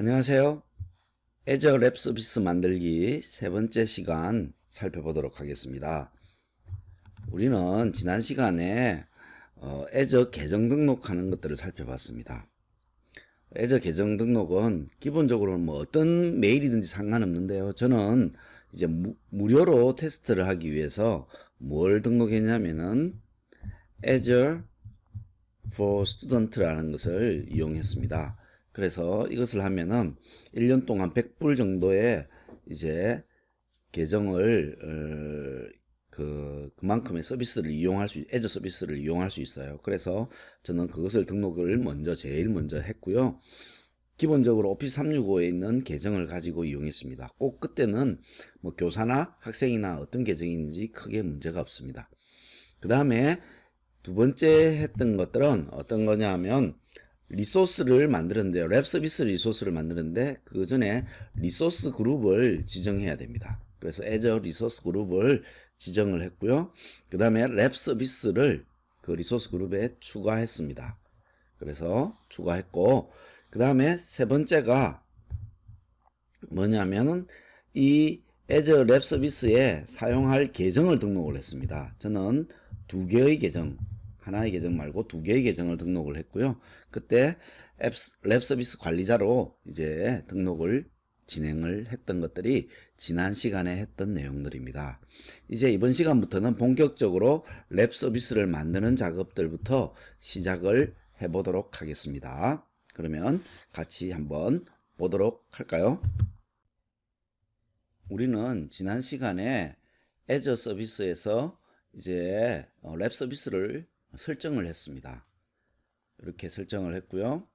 안녕하세요. 애저 랩 서비스 만들기 세 번째 시간 살펴보도록 하겠습니다. 우리는 지난 시간에 어, 애저 계정 등록하는 것들을 살펴봤습니다. 애저 계정 등록은 기본적으로 뭐 어떤 메일이든지 상관없는데요. 저는 이제 무, 무료로 테스트를 하기 위해서 뭘 등록했냐면은 Azure for Student라는 것을 이용했습니다. 그래서 이것을 하면은 1년 동안 100불 정도의 이제 계정을 어, 그 그만큼의 서비스를 이용할 수 애저 서비스를 이용할 수 있어요. 그래서 저는 그것을 등록을 먼저 제일 먼저 했고요. 기본적으로 오피스 365에 있는 계정을 가지고 이용했습니다. 꼭 그때는 뭐 교사나 학생이나 어떤 계정인지 크게 문제가 없습니다. 그 다음에 두 번째 했던 것들은 어떤 거냐 하면 리소스를 만드는데요. 랩 서비스 리소스를 만드는데 그 전에 리소스 그룹을 지정해야 됩니다. 그래서 애저 리소스 그룹을 지정을 했고요. 그 다음에 랩 서비스를 그 리소스 그룹에 추가했습니다. 그래서 추가했고 그 다음에 세 번째가 뭐냐면은 이 애저 랩 서비스에 사용할 계정을 등록을 했습니다. 저는 두 개의 계정, 하나의 계정 말고 두 개의 계정을 등록을 했고요. 그때 앱, 랩 서비스 관리자로 이제 등록을 진행을 했던 것들이 지난 시간에 했던 내용들입니다. 이제 이번 시간부터는 본격적으로 랩 서비스를 만드는 작업들부터 시작을 해보도록 하겠습니다. 그러면 같이 한번 보도록 할까요? 우리는 지난 시간에 애저 서비스에서 이제 어, 랩 서비스를 설정을 했습니다. 이렇게 설정을 했고요.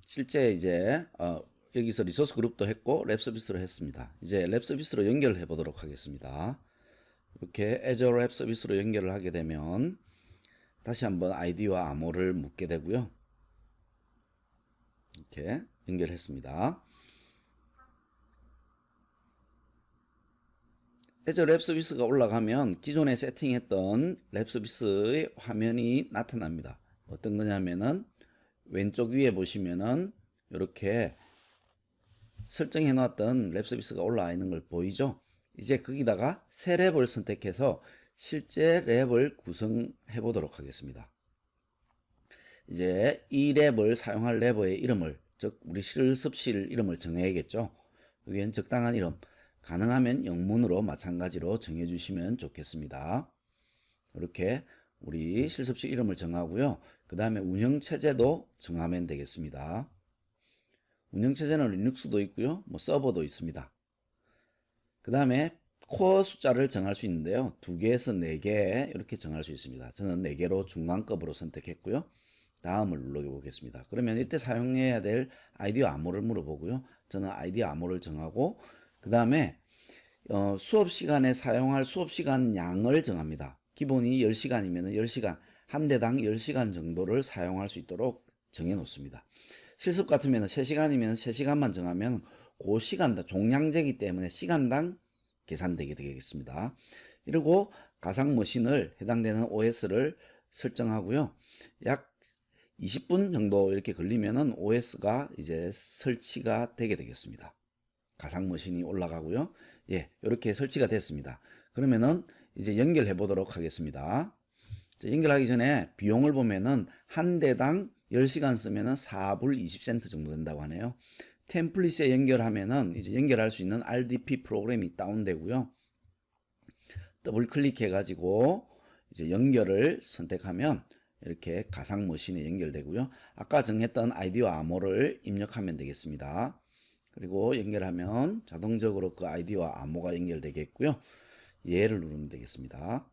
실제 이제 어, 여기서 리소스 그룹도 했고 랩 서비스로 했습니다. 이제 랩 서비스로 연결해 보도록 하겠습니다. 이렇게 애저 랩 서비스로 연결을 하게 되면 다시 한번 아이디와 암호를 묻게 되고요. 이렇게 연결했습니다. 애저 랩 서비스가 올라가면 기존에 세팅했던 랩 서비스의 화면이 나타납니다. 어떤 거냐면은 왼쪽 위에 보시면은 이렇게 설정해 놨던 랩 서비스가 올라와 있는 걸 보이죠? 이제 거기다가 새 랩을 선택해서 실제 랩을 구성해 보도록 하겠습니다. 이제 이 랩을 사용할 랩의 이름을 즉 우리 실습실 이름을 정해야겠죠. 여기엔 적당한 이름 가능하면 영문으로 마찬가지로 정해 주시면 좋겠습니다. 이렇게 우리 실습실 이름을 정하고요. 그 다음에 운영체제도 정하면 되겠습니다. 운영체제는 리눅스도 있고요. 뭐 서버도 있습니다. 그 다음에 코어 숫자를 정할 수 있는데요. 두 개에서 네 개 이렇게 정할 수 있습니다. 저는 네 개로 중간급으로 선택했고요. 다음을 눌러 보겠습니다. 그러면 이때 사용해야 될 아이디어 암호를 물어보고요. 저는 아이디어 암호를 정하고 그 다음에 어, 수업 시간에 사용할 수업 시간 양을 정합니다. 기본이 10시간이면 10시간, 한 대당 10시간 정도를 사용할 수 있도록 정해 놓습니다. 실습 같으면 3시간이면 3시간만 정하면 그 시간당 종량제이기 때문에 시간당 계산되게 되겠습니다. 그리고 가상 머신을 해당되는 OS를 설정하고요. 약 20분 정도 이렇게 걸리면은 OS가 이제 설치가 되게 되겠습니다. 가상 머신이 올라가고요. 예, 이렇게 설치가 됐습니다. 그러면은 이제 연결해 보도록 하겠습니다. 연결하기 전에 비용을 보면은 한 대당 10시간 쓰면은 4불 20센트 정도 된다고 하네요. 템플릿에 연결하면은 이제 연결할 수 있는 RDP 프로그램이 다운되고요. 더블 클릭해 가지고 이제 연결을 선택하면 이렇게 가상 머신에 연결되고요. 아까 정했던 아이디와 암호를 입력하면 되겠습니다. 그리고 연결하면 자동적으로 그 아이디와 암호가 연결되겠고요. 얘를 누르면 되겠습니다.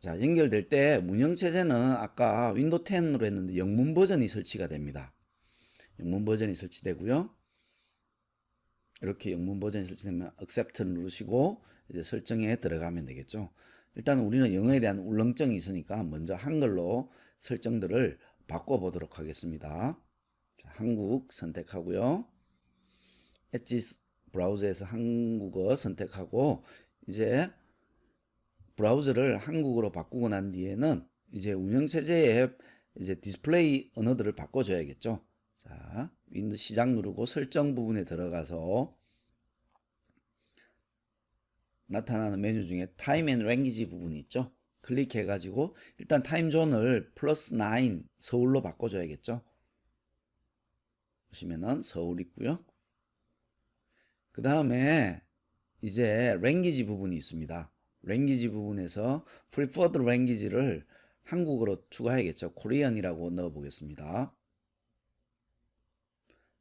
자, 연결될 때 운영체제는 아까 윈도우 10으로 했는데 영문 버전이 설치가 됩니다. 영문 버전이 설치되고요. 이렇게 영문 버전이 설치되면 accept를 누르시고 이제 설정에 들어가면 되겠죠. 일단 우리는 영어에 대한 울렁증이 있으니까 먼저 한글로 설정들을 바꿔보도록 하겠습니다. 자, 한국 선택하고요. 엣지 브라우저에서 한국어 선택하고 이제 브라우저를 한국어로 바꾸고 난 뒤에는 이제 운영체제에 이제 디스플레이 언어들을 바꿔줘야겠죠. 자, 윈도 시작 누르고 설정 부분에 들어가서 나타나는 메뉴 중에 타임 앤 랭귀지 부분이 있죠. 클릭해 가지고 일단 타임존을 플러스 9 서울로 바꿔줘야겠죠. 보시면은 서울 있고요. 그 다음에 이제 랭귀지 부분이 있습니다. 랭귀지 부분에서 preferred language를 한국어로 추가해야겠죠. 코리안이라고 넣어 보겠습니다.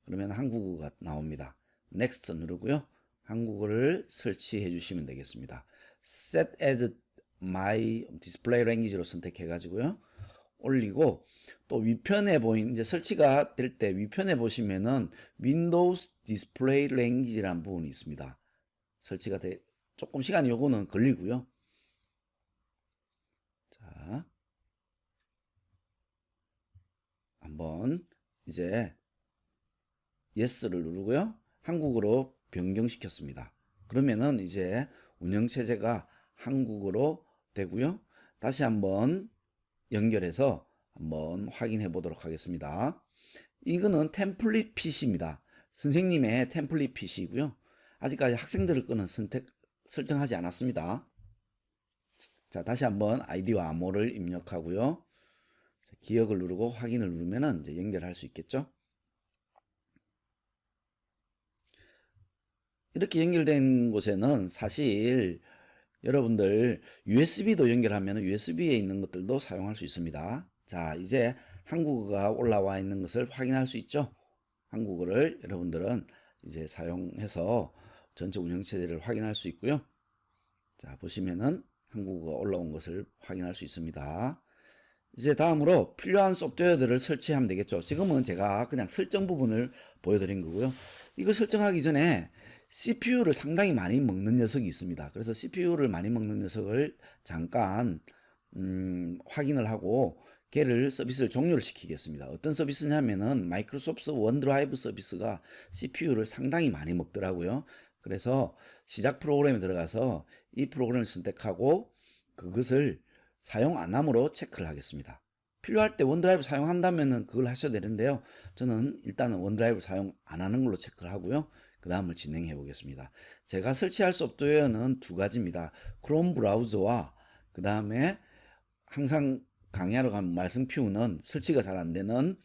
그러면 한국어가 나옵니다. next 누르고요. 한국어를 설치해 주시면 되겠습니다. set as my display language로 선택해 가지고요. 올리고 또 위편에 보인 이제 설치가 될 때 위편에 보시면은 Windows Display Language라는 부분이 있습니다. 설치가 돼 조금 시간이 요거는 걸리고요. 자, 한번 이제 yes를 누르고요. 한국어로 변경시켰습니다. 그러면은 이제 운영 체제가 한국어로 되고요. 다시 한번 연결해서 한번 확인해 보도록 하겠습니다. 이거는 템플릿 PC입니다. 선생님의 템플릿 PC이고요. 아직까지 학생들을 끄는 선택 설정하지 않았습니다. 자, 다시 한번 아이디와 암호를 입력하고요. 자, 기억을 누르고 확인을 누르면은 이제 연결할 수 있겠죠? 이렇게 연결된 곳에는 사실 여러분들 USB도 연결하면 USB에 있는 것들도 사용할 수 있습니다. 자, 이제 한국어가 올라와 있는 것을 확인할 수 있죠. 한국어를 여러분들은 이제 사용해서 전체 운영체제를 확인할 수 있고요. 자, 보시면은 한국어가 올라온 것을 확인할 수 있습니다. 이제 다음으로 필요한 소프트웨어들을 설치하면 되겠죠. 지금은 제가 그냥 설정 부분을 보여드린 거고요. 이걸 설정하기 전에 CPU를 상당히 많이 먹는 녀석이 있습니다. 그래서 CPU를 많이 먹는 녀석을 잠깐 음, 확인을 하고 걔를 서비스를 종료를 시키겠습니다. 어떤 서비스냐면은 마이크로소프트 원드라이브 서비스가 CPU를 상당히 많이 먹더라고요. 그래서 시작 프로그램에 들어가서 이 프로그램을 선택하고 그것을 사용 안 함으로 체크를 하겠습니다. 필요할 때 원드라이브 사용한다면은 그걸 하셔야 되는데요. 저는 일단은 원드라이브 사용 안 하는 걸로 체크를 하고요. 그 다음을 진행해 보겠습니다. 제가 설치할 소프트웨어는 두 가지입니다. 크롬 브라우저와 그 다음에 항상 강의하러 가면 말씀 피우는 설치가 잘 안 되는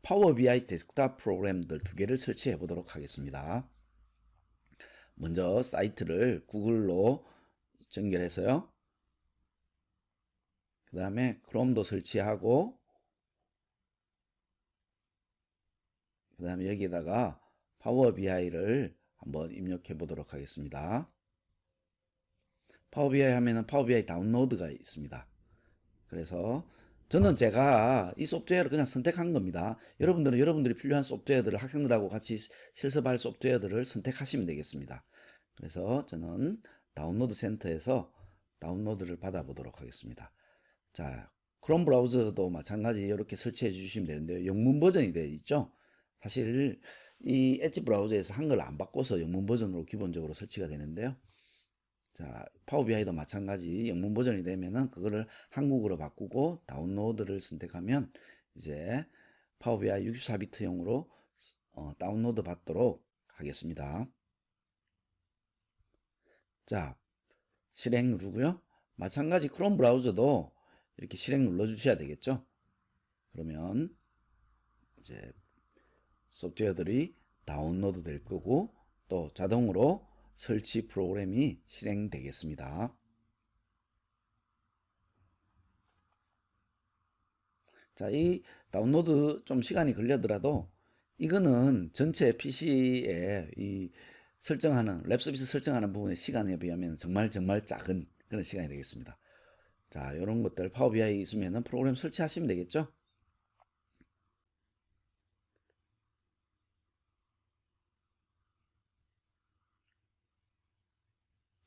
파워 BI 데스크탑 프로그램들 두 개를 설치해 보도록 하겠습니다. 먼저 사이트를 구글로 연결해서요. 그 다음에 크롬도 설치하고 그 다음에 여기에다가 파워 BI를 한번 입력해 보도록 하겠습니다. 파워 BI 하면은 파워 BI 다운로드가 있습니다. 그래서 저는 제가 이 소프트웨어를 그냥 선택한 겁니다. 여러분들은 여러분들이 필요한 소프트웨어들을 학생들하고 같이 실습할 소프트웨어들을 선택하시면 되겠습니다. 그래서 저는 다운로드 센터에서 다운로드를 받아 보도록 하겠습니다. 자, 크롬 브라우저도 마찬가지 이렇게 설치해 주시면 되는데요. 영문 버전이 되어 있죠. 사실 이 엣지 브라우저에서 한글 안 바꿔서 영문 버전으로 기본적으로 설치가 되는데요. 자, 파워 BI도 마찬가지 영문 버전이 되면은 그거를 한국어로 바꾸고 다운로드를 선택하면 이제 파워 BI 64비트용으로 어, 다운로드 받도록 하겠습니다. 자, 실행 누르고요. 마찬가지 크롬 브라우저도 이렇게 실행 눌러 주셔야 되겠죠. 그러면 이제 소프트웨어들이 다운로드 될 거고 또 자동으로 설치 프로그램이 실행되겠습니다. 자, 이 다운로드 좀 시간이 걸려더라도 이거는 전체 PC에 이 설정하는 랩 서비스 설정하는 부분의 시간에 비하면 정말 정말 작은 그런 시간이 되겠습니다. 자, 이런 것들 파워 BI 있으면 프로그램 설치하시면 되겠죠?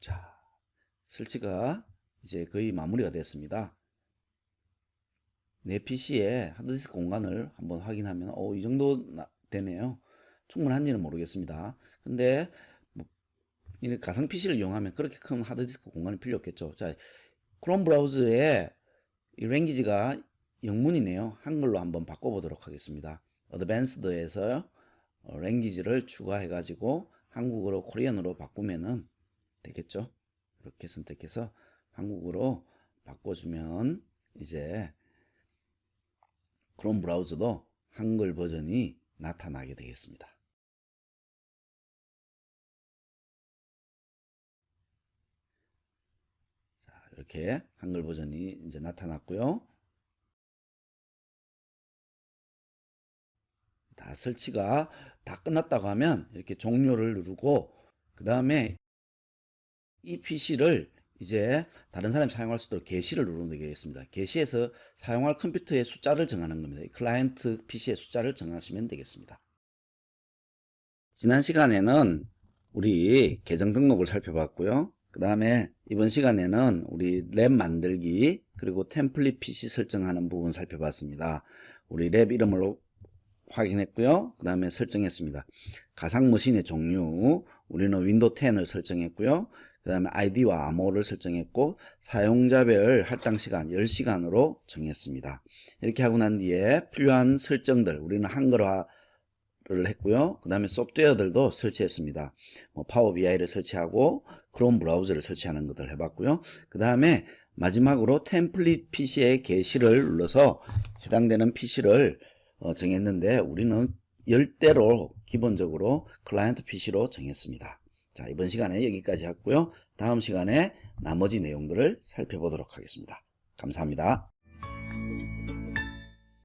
자, 설치가 이제 거의 마무리가 됐습니다. 내 PC에 하드디스크 공간을 한번 확인하면 어, 이 정도 되네요. 충분한지는 모르겠습니다. 근데 뭐, 이 가상 PC를 이용하면 그렇게 큰 하드디스크 공간이 필요 없겠죠. 자, 크롬 브라우저에 이 랭귀지가 영문이네요. 한글로 한번 바꿔보도록 하겠습니다. 어드밴스드에서 어, 랭귀지를 추가해 가지고 한국어로 코리안으로 바꾸면은 되겠죠. 이렇게 선택해서 한국어로 바꿔주면 이제 크롬 브라우저도 한글 버전이 나타나게 되겠습니다. 자, 이렇게 한글 버전이 이제 나타났고요. 다 설치가 다 끝났다고 하면 이렇게 종료를 누르고 그 다음에 이 PC를 이제 다른 사람이 사용할 수 있도록 게시를 누르면 되겠습니다. 게시에서 사용할 컴퓨터의 숫자를 정하는 겁니다. 클라이언트 PC의 숫자를 정하시면 되겠습니다. 지난 시간에는 우리 계정 등록을 살펴봤고요. 그 다음에 이번 시간에는 우리 랩 만들기 그리고 템플릿 PC 설정하는 부분 살펴봤습니다. 우리 랩 이름을 확인했고요. 그 다음에 설정했습니다. 가상 머신의 종류 우리는 윈도우 10을 설정했고요. 그 다음에 아이디와 암호를 설정했고 사용자별 할당 시간 10시간으로 정했습니다. 이렇게 하고 난 뒤에 필요한 설정들 우리는 한글화를 했고요. 그 다음에 소프트웨어들도 설치했습니다. 뭐 파워 BI를 설치하고 크롬 브라우저를 설치하는 것들 해봤고요. 그 다음에 마지막으로 템플릿 PC의 게시를 눌러서 해당되는 PC를 어, 정했는데 우리는 10대로 기본적으로 클라이언트 PC로 정했습니다. 자, 이번 시간에 여기까지 했고요. 다음 시간에 나머지 내용들을 살펴보도록 하겠습니다. 감사합니다.